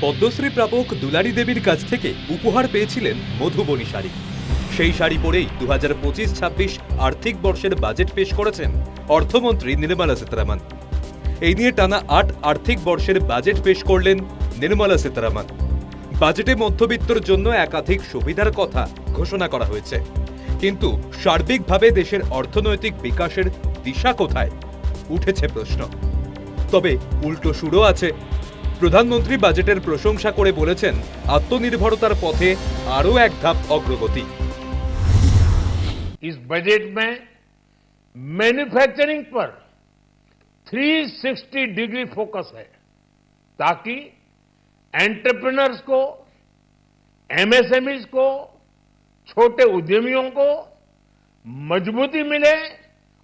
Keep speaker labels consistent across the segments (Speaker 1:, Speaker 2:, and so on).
Speaker 1: পদ্মশ্রী প্রাপক দুলারি দেবীর কাছ থেকে উপহার পেয়েছিলেন মধুবনী শাড়ি। সেই শাড়ি পরেই দু হাজার পঁচিশ ছাব্বিশ আর্থিক বর্ষের বাজেট পেশ করেছেন অর্থমন্ত্রী নির্মলা সীতারামন। এই নিয়ে টানা আট আর্থিক বর্ষের বাজেট পেশ করলেন নির্মলা সীতারামন। বাজেটে মধ্যবিত্তর জন্য একাধিক সুবিধার কথা ঘোষণা করা হয়েছে। কিন্তু সার্বিকভাবে দেশের অর্থনৈতিক বিকাশের দিশা কোথায়? উঠেছে প্রশ্ন। তবে উল্টো সুরও আছে। প্রধানমন্ত্রী বাজেটের প্রশংসা করে বলেছেন আত্মনির্ভরতার পথে আরও এক ধাপ অগ্রগতি
Speaker 2: इस बजट में मैन्युफैक्चरिंग पर 360 डिग्री फोकस है ताकि एंटरप्रेन्योर्स को एमएसएमईज को छोटे उद्यमियों को मजबूती मिले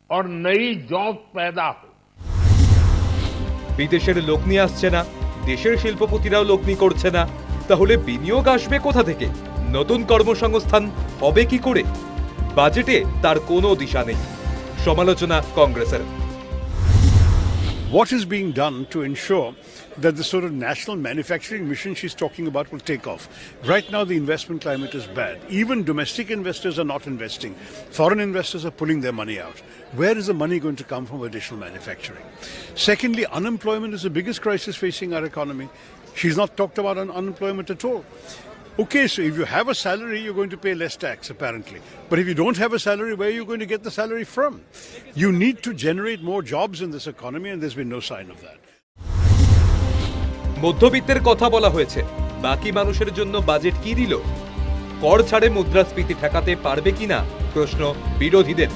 Speaker 2: और नई जॉब पैदा हो
Speaker 1: বিদেশের লোক নিয়ে আসছে না দেশের শিল্পপতিরাও লগ্নি করছে না। তাহলে বিনিয়োগ আসবে কোথা থেকে? নতুন কর্মসংস্থান হবে কি করে? বাজেটে তার কোনো দিশা নেই। সমালোচনা কংগ্রেসের।
Speaker 3: What is being done to ensure that the sort of national manufacturing mission she's talking about will take off. Right now, the investment climate is bad. Even domestic investors are not investing. Foreign investors are pulling their money out. Where is the money going to come from additional manufacturing? Secondly, unemployment is the biggest crisis facing our economy. She's not talked about un- unemployment at all. Okay, so if you have a salary, you're going to pay less tax, apparently. But if you don't have a salary, where are you going to get the salary from? You need to generate more jobs in this economy, and there's been no sign of that.
Speaker 1: মধ্যবিত্তের কথা বলা হয়েছে বাকি মানুষের জন্য budget কি দিল কর ছাড়ে মুদ্রাস্ফীতি ঠেকাতে পারবে কিনা প্রশ্ন বিরোধীদের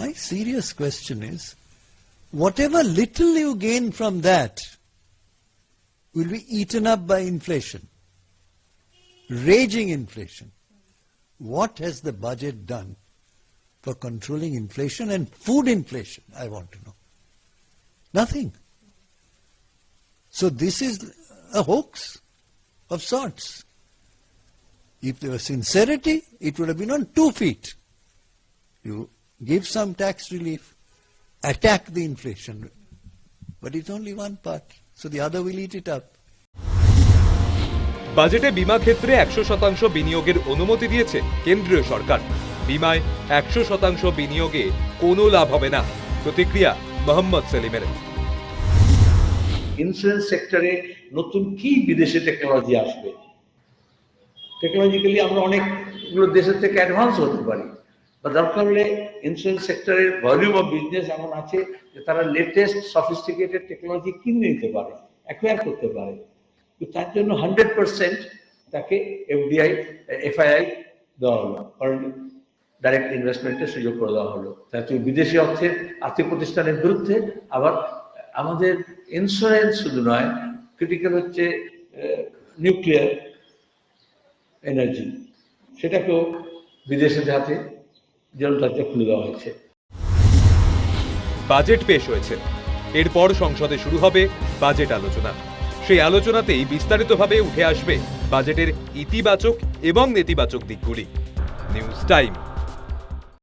Speaker 4: My serious question is whatever little you gain from that will be eaten up by inflation, raging inflation. What has the budget done for controlling inflation and food inflation? I want to know. Nothing. So this is a hoax of sorts. If there was sincerity, it would have been on two feet. You give some tax relief, attack the inflation. But it's only one part, so the other will eat it up.
Speaker 1: বাজেটে বিমা ক্ষেত্রে একশো শতাংশ বিনিয়োগের অনুমতি দিয়েছে কেন্দ্রীয় সরকার। বিমায় একশো শতাংশ বিনিয়োগে কোনো লাভ হবে না। প্রতিক্রিয়া মোহাম্মদ সেলিমের।
Speaker 5: ইন্স্যুরেন্স সেক্টরে নতুন কি বিদেশে টেকনোলজি আসবে? টেকনোলজিক্যালি আমরা অনেকগুলো দেশের থেকে অ্যাডভান্স হতে পারি। বা দরকার হলে ইন্স্যুরেন্স সেক্টরের ভলিউম অফ বিজনেস এমন আছে যে তারা লেটেস্ট সফিস্টিকেটেড টেকনোলজি কিনে নিতে পারে অ্যাকোয়ার করতে পারে। তো তার জন্য হান্ড্রেড পার্সেন্ট তাকে এফডিআই এফআইআই দেওয়া হলো। কারণ ডাইরেক্ট ইনভেস্টমেন্টের সুযোগ করে দেওয়া হলো। তাতে বিদেশি অর্থের আর্থিক প্রতিষ্ঠানের বিরুদ্ধে আবার আমাদের ইন্স্যুরেন্স শুধু নয় ক্রিটিক্যাল হচ্ছে নিউক্লিয়ার এনার্জি সেটাকেও বিদেশের হাতে দরজা খুলে দেওয়া হয়েছে।
Speaker 1: বাজেট পেশ হয়েছে। এরপর সংসদে শুরু হবে বাজেট আলোচনা। সেই আলোচনাতেই বিস্তারিতভাবে উঠে আসবে বাজেটের ইতিবাচক এবং নেতিবাচক দিকগুলি। News time.